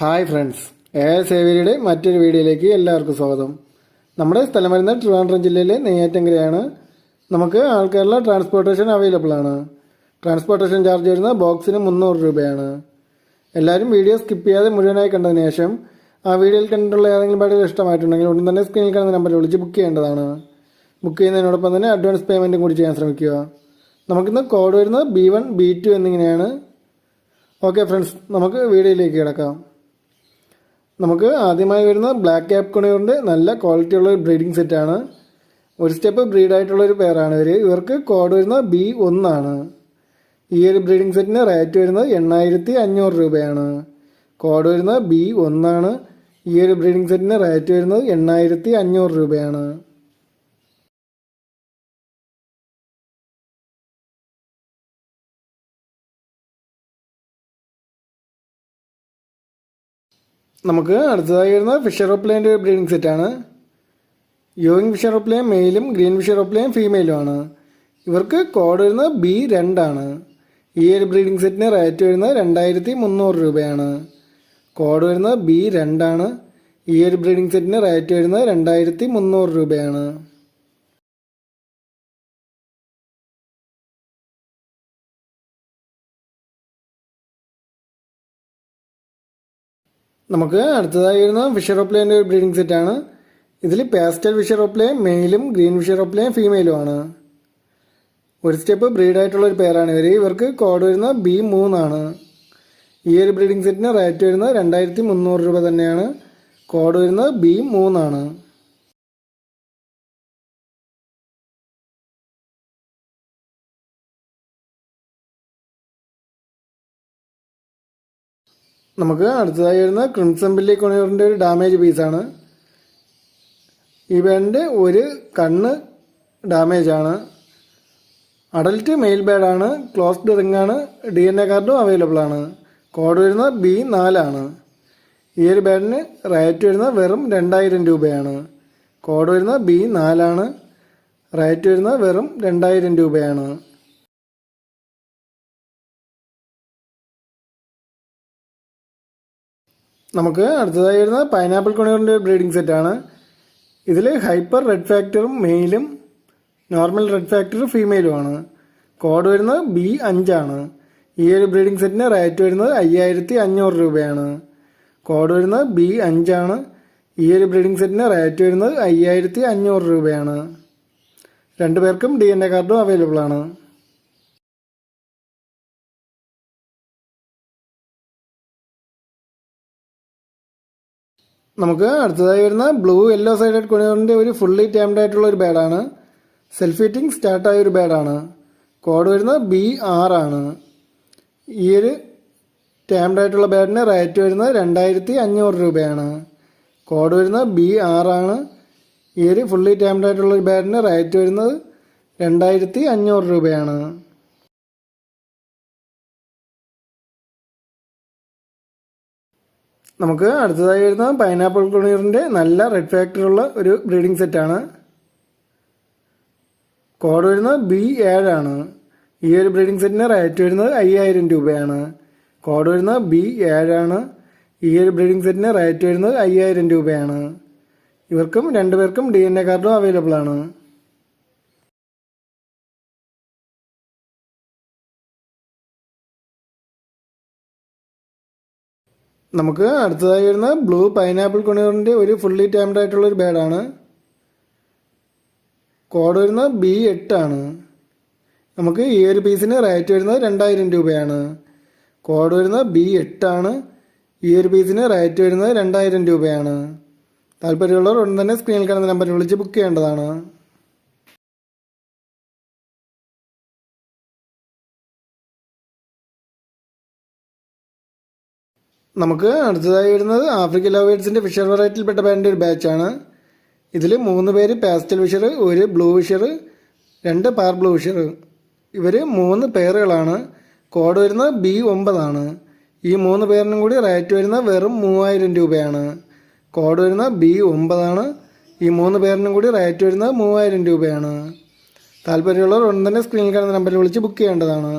Hi friends A സേവരിയുടെ മറ്റൊരു വീഡിയോയിലേക്ക് എല്ലാവർക്കും സ്വാഗതം. നമ്മുടെ സ്ഥലം വരുന്നത് ട്രിവാൻഡ്രം ജില്ലയിലെ നെയ്യാറ്റങ്കരയാണ് നമുക്ക് ആൾക്കാരുടെ ട്രാൻസ്പോർട്ടേഷൻ അവൈലബിൾ ആണ്. ട്രാൻസ്പോർട്ടേഷൻ ചാർജ് വരുന്നത് ബോക്സിന് മുന്നൂറ് രൂപയാണ്. എല്ലാവരും വീഡിയോ സ്കിപ്പ് ചെയ്യാതെ മുഴുവനായി കണ്ടതിന് ശേഷം ആ വീഡിയോയിൽ കണ്ടിട്ടുള്ള ഏതെങ്കിലും പാടുകൾ ഇഷ്ടമായിട്ടുണ്ടെങ്കിൽ ഉടൻ തന്നെ സ്ക്രീനിൽ കാണുന്ന നമ്പറിൽ വിളിച്ച് ബുക്ക് ചെയ്യേണ്ടതാണ്. ബുക്ക് ചെയ്യുന്നതിനോടൊപ്പം തന്നെ അഡ്വാൻസ് പേയ്മെന്റും കൂടി ചെയ്യാൻ ശ്രമിക്കുക. നമുക്കിന്ന് കോഡ് വരുന്നത് ബി വൺ ബി ടു എന്നിങ്ങനെയാണ്. ഓക്കെ ഫ്രണ്ട്സ് നമുക്ക് വീഡിയോയിലേക്ക് കിടക്കാം. നമുക്ക് ആദ്യമായി വരുന്ന ബ്ലാക്ക് ക്യാപ് കൊണിയറിന്റെ നല്ല ക്വാളിറ്റി ഉള്ള ഒരു ബ്രീഡിംഗ് സെറ്റാണ് ഒരു സ്റ്റെപ്പ് ബ്രീഡ് ആയിട്ടുള്ള ഒരു പേരാണ് ഇവർ ഇവർക്ക് കോഡ് വരുന്നത് ബി ഒന്നാണ് ഈ ഒരു ബ്രീഡിംഗ് സെറ്റിന് റേറ്റ് വരുന്നത് എണ്ണായിരത്തി അഞ്ഞൂറ് രൂപയാണ്. കോഡ് വരുന്നത് ബി ഒന്നാണ് ഈ ഒരു ബ്രീഡിംഗ് സെറ്റിന് റേറ്റ് വരുന്നത് എണ്ണായിരത്തി അഞ്ഞൂറ് രൂപയാണ്. നമുക്ക് അടുത്തതായി വരുന്നത് ഫിഷർ ഓപ്ലേന്റെ ഒരു ബ്രീഡിംഗ് സെറ്റാണ് യോയിങ് ഫിഷർ ഓപ്ലേം മെയിലും ഗ്രീൻ ഫിഷർ ഓപ്ലേം ഫീമെയിലും ആണ് ഇവർക്ക് കോഡ് വരുന്നത് ബി രണ്ടാണ് ഈ ഒരു ബ്രീഡിംഗ് സെറ്റിന് റേറ്റ് വരുന്നത് രണ്ടായിരത്തി മുന്നൂറ് രൂപയാണ്. കോഡ് വരുന്നത് ബി രണ്ടാണ് ഈ ഒരു ബ്രീഡിംഗ് സെറ്റിന് റേറ്റ് വരുന്നത് രണ്ടായിരത്തി മുന്നൂറ് രൂപയാണ്. നമുക്ക് അടുത്തതായി വരുന്ന ഫിഷർ ഓപ്ലേന്റെ ഒരു ബ്രീഡിംഗ് സെറ്റാണ് ഇതിൽ പാസ്റ്റൽ ഫിഷർ ഓപ്ലേ മെയിലും ഗ്രീൻ ഫിഷർ ഓപ്ലേ ഫീമെയിലുമാണ് ഒരു സ്റ്റെപ്പ് ബ്രീഡായിട്ടുള്ള ഒരു പേരാണ് ഇവർ ഇവർക്ക് കോഡ് വരുന്ന ബി മൂന്നാണ് ഈ ഒരു ബ്രീഡിംഗ് സെറ്റിന് റേറ്റ് വരുന്നത് രണ്ടായിരത്തി മുന്നൂറ് രൂപ തന്നെയാണ്. കോഡ് വരുന്നത് ബി മൂന്നാണ് നമുക്ക് അടുത്തതായി വരുന്ന ക്രിംസൺ ബില്ലി കൊണിയറിന്റെ ഒരു ഡാമേജ് പീസാണ് ബാൻഡിന്റെ ഒരു കണ്ണ് ഡാമേജ് ആണ്. അഡൽട്ട് മെയിൽ ബാഡാണ് ക്ലോസ്ഡ് റിങ്ങാണ് ഡി എൻ എ കാർഡും അവൈലബിൾ ആണ്. കോഡ് വരുന്ന ബി നാലാണ് ഈ ഒരു ബാഡിന് റേറ്റ് വരുന്ന വെറും രണ്ടായിരം രൂപയാണ്. കോഡ് വരുന്ന ബി നാലാണ് റേറ്റ് വരുന്ന വെറും രണ്ടായിരം രൂപയാണ്. നമുക്ക് അടുത്തതായി വരുന്നത് പൈനാപ്പിൾ കൊണിയറിന്റെ ബ്രീഡിംഗ് സെറ്റാണ് ഇതിൽ ഹൈപ്പർ റെഡ് ഫാക്ടറും മെയിലും നോർമൽ റെഡ് ഫാക്ടർ ഫീമെയിലുമാണ് കോഡ് വരുന്നത് ബി അഞ്ചാണ് ഈ ഒരു ബ്രീഡിംഗ് സെറ്റിന് റേറ്റ് വരുന്നത് അയ്യായിരത്തി അഞ്ഞൂറ് രൂപയാണ്. കോഡ് വരുന്നത് ബി അഞ്ചാണ് ഈ ഒരു ബ്രീഡിംഗ് സെറ്റിന് റേറ്റ് വരുന്നത് അയ്യായിരത്തി അഞ്ഞൂറ് രൂപയാണ്. രണ്ടുപേർക്കും ഡി എൻ എ കാർഡും അവൈലബിൾ ആണ്. നമുക്ക് അടുത്തതായി വരുന്ന ബ്ലൂ യെല്ലോ സൈഡഡ് കുണിയറിന്റെ ഒരു ഫുള്ളി ടൈംഡ് ആയിട്ടുള്ള ഒരു ബാഡാണ് സെൽഫ് ഹീറ്റിംഗ് സ്റ്റാർട്ടായ ഒരു ബാഡാണ് കോഡ് വരുന്നത് ബി ആർ ആണ്. ഈ ഒരു ടൈംഡ് ആയിട്ടുള്ള ബാഡിന് റേറ്റ് വരുന്നത് രണ്ടായിരത്തി അഞ്ഞൂറ് രൂപയാണ്. കോഡ് വരുന്നത് ബി ആർ ആണ്. ഈ ഒരു ഫുള്ളി ടൈംഡ് ആയിട്ടുള്ള ഒരു ബാഡിന് റേറ്റ് വരുന്നത് രണ്ടായിരത്തി അഞ്ഞൂറ് രൂപയാണ്. നമുക്ക് അടുത്തതായി വരുന്ന പൈനാപ്പിൾ കുണീറിന്റെ നല്ല റെഡ് ഫാക്ടറുള്ള ഒരു ബ്രീഡിംഗ് സെറ്റാണ് കോഡ് വരുന്നത് ബി ഏഴാണ് ഈ ഒരു ബ്രീഡിംഗ് സെറ്റിന് റേറ്റ് വരുന്നത് അയ്യായിരം രൂപയാണ്. കോഡ് വരുന്നത് ബി ഏഴാണ് ഈ ഒരു ബ്രീഡിംഗ് സെറ്റിന് റേറ്റ് വരുന്നത് അയ്യായിരം രൂപയാണ്. ഇവർക്കും രണ്ടുപേർക്കും ഡി എൻ എ കാർഡും അവൈലബിൾ ആണ്. നമുക്ക് അടുത്തതായി വരുന്ന ബ്ലൂ പൈനാപ്പിൾ കൊണിയറിന്റെ ഒരു ഫുള്ളി ടൈംഡ് ആയിട്ടുള്ള ഒരു ബാഡാണ് കോഡ് വരുന്നത് ബി എട്ടാണ് നമുക്ക് ഈ ഒരു പീസിന് റേറ്റ് വരുന്നത് രണ്ടായിരം രൂപയാണ്. കോഡ് വരുന്നത് ബി എട്ടാണ് ഈ ഒരു പീസിന് റേറ്റ് വരുന്നത് രണ്ടായിരം രൂപയാണ്. താല്പര്യമുള്ളവർ ഉടൻ തന്നെ സ്ക്രീനിൽ കാണുന്ന നമ്പറിൽ വിളിച്ച് ബുക്ക് ചെയ്യേണ്ടതാണ്. നമുക്ക് അടുത്തതായി വരുന്നത് ആഫ്രിക്കൻ ലോവേഴ്സിന്റെ ഫിഷർ വെറൈറ്റിയിൽപ്പെട്ട ബാൻഡിന്റെ ഒരു ബാച്ചാണ് ഇതിൽ മൂന്ന് പേര് പാസ്റ്റൽ ഫിഷർ ഒരു ബ്ലൂ ഫിഷർ രണ്ട് പാർ ബ്ലൂ ഫിഷർ ഇവർ മൂന്ന് പേറുകളാണ് കോഡ് വരുന്നത് ബി ഒമ്പതാണ് ഈ മൂന്ന് പേരിനും കൂടി റേറ്റ് വരുന്ന വെറും മൂവായിരം രൂപയാണ്. കോഡ് വരുന്ന ബി ഒമ്പതാണ് ഈ മൂന്ന് പേരിനും കൂടി റേറ്റ് വരുന്നത് മൂവായിരം രൂപയാണ്. താല്പര്യമുള്ളവർ ഉടൻ തന്നെ സ്ക്രീനിൽ കാണുന്ന നമ്പറിൽ വിളിച്ച് ബുക്ക് ചെയ്യേണ്ടതാണ്.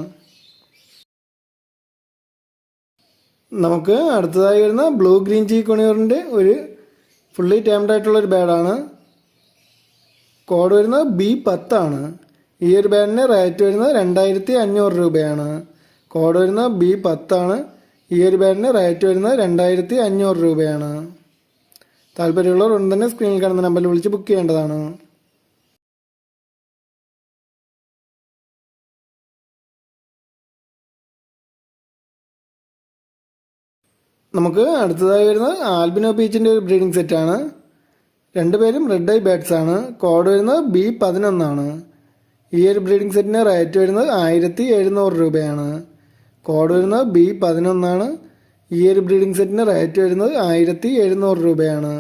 നമുക്ക് അടുത്തതായി വരുന്ന ബ്ലൂ ഗ്രീൻ ചീ കൊണിയറിന്റെ ഒരു ഫുള്ളി ടേംഡ് ആയിട്ടുള്ള ഒരു ബാഡാണ് കോഡ് വരുന്നത് ബി പത്താണ് ഈ ഒരു ബാഡിന് റേറ്റ് വരുന്നത് രണ്ടായിരത്തി അഞ്ഞൂറ് രൂപയാണ്. കോഡ് വരുന്നത് ബി പത്താണ് ഈ ഒരു ബാഡിന് റേറ്റ് വരുന്നത് രണ്ടായിരത്തി അഞ്ഞൂറ് രൂപയാണ്. താല്പര്യമുള്ളവർ ഉടൻ തന്നെ സ്ക്രീനിൽ കാണുന്ന നമ്പറിൽ വിളിച്ച് ബുക്ക് ചെയ്യേണ്ടതാണ്. നമുക്ക് അടുത്തതായി വരുന്നത് ആൽബിനോ പീച്ചിന്റെ ഒരു ബ്രീഡിംഗ് സെറ്റാണ് രണ്ടുപേരും റെഡ് ഐ ബാറ്റ്സ് ആണ്. കോഡ് വരുന്നത് ബി പതിനൊന്നാണ് ഈ ഒരു ബ്രീഡിംഗ് സെറ്റിന് റേറ്റ് വരുന്നത് ആയിരത്തി എഴുന്നൂറ് രൂപയാണ്. കോഡ് വരുന്നത് ബി പതിനൊന്നാണ് ഈ ഒരു ബ്രീഡിംഗ് സെറ്റിന് റേറ്റ് വരുന്നത് ആയിരത്തി എഴുന്നൂറ് രൂപയാണ്.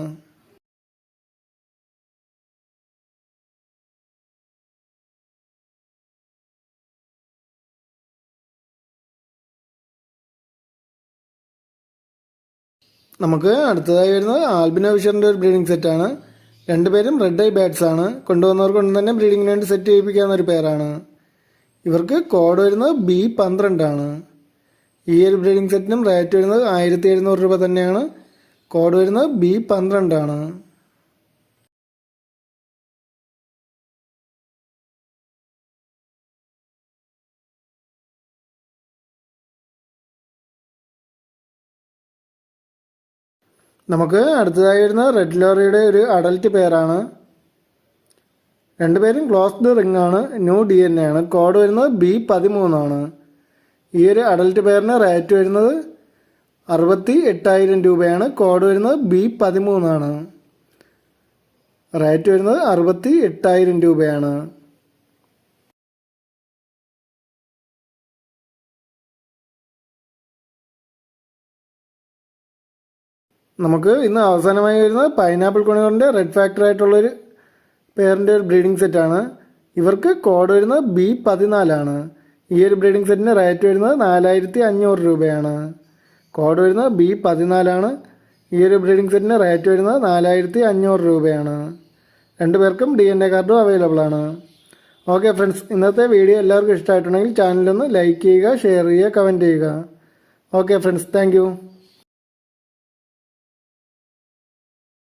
നമുക്ക് അടുത്തതായി വരുന്നത് ആൽബിനോ ഫിഷറിന്റെ ഒരു ബ്രീഡിംഗ് സെറ്റാണ് രണ്ടുപേരും റെഡ് ഐ ബാറ്റ്സ് ആണ്. കൊണ്ടുവന്നവർക്ക് കൊണ്ട് തന്നെ ബ്രീഡിങ്ങിന് വേണ്ടി സെറ്റ് ചെയ്യിപ്പിക്കാവുന്ന ഒരു പേരാണ് ഇവർക്ക് കോഡ് വരുന്നത് ബി പന്ത്രണ്ടാണ് ഈ ഒരു ബ്രീഡിംഗ് സെറ്റിനും റേറ്റ് വരുന്നത് ആയിരത്തി എഴുന്നൂറ് രൂപ തന്നെയാണ്. കോഡ് വരുന്നത് ബി പന്ത്രണ്ടാണ് നമുക്ക് അടുത്തതായി വരുന്ന റെഡ് ലോറിയുടെ ഒരു അഡൽറ്റ് പേരാണ്. രണ്ടുപേരും ക്ലോസ്ഡ് റിംഗ് ആണ് ന്യൂ ഡി എൻ എ ആണ്. കോഡ് വരുന്നത് ബി പതിമൂന്നാണ്. ഈ ഒരു അഡൽറ്റ് പേരിന് റേറ്റ് വരുന്നത് അറുപത്തി എട്ടായിരം രൂപയാണ്. കോഡ് വരുന്നത് ബി പതിമൂന്നാണ്. റേറ്റ് വരുന്നത് അറുപത്തി എട്ടായിരം രൂപയാണ്. നമുക്ക് ഇന്ന് അവസാനമായി വരുന്നത് പൈനാപ്പിൾ കുണികളുടെ റെഡ് ഫാക്ടർ ആയിട്ടുള്ളൊരു പേരിന്റെ ഒരു ബ്രീഡിംഗ് സെറ്റാണ് ഇവർക്ക് കോഡ് വരുന്നത് ബി പതിനാലാണ് ഈ ഒരു ബ്രീഡിംഗ് സെറ്റിന് റേറ്റ് വരുന്നത് നാലായിരത്തി അഞ്ഞൂറ് രൂപയാണ്. കോഡ് വരുന്നത് ബി പതിനാലാണ് ഈ ഒരു ബ്രീഡിംഗ് സെറ്റിന് റേറ്റ് വരുന്നത് നാലായിരത്തി അഞ്ഞൂറ് രൂപയാണ്. രണ്ടു പേർക്കും ഡി എൻ എ കാർഡും അവൈലബിൾ ആണ്. ഓക്കെ ഫ്രണ്ട്സ് ഇന്നത്തെ വീഡിയോ എല്ലാവർക്കും ഇഷ്ടമായിട്ടുണ്ടെങ്കിൽ ചാനലൊന്ന് ലൈക്ക് ചെയ്യുക ഷെയർ ചെയ്യുക കമന്റ് ചെയ്യുക. Okay friends thank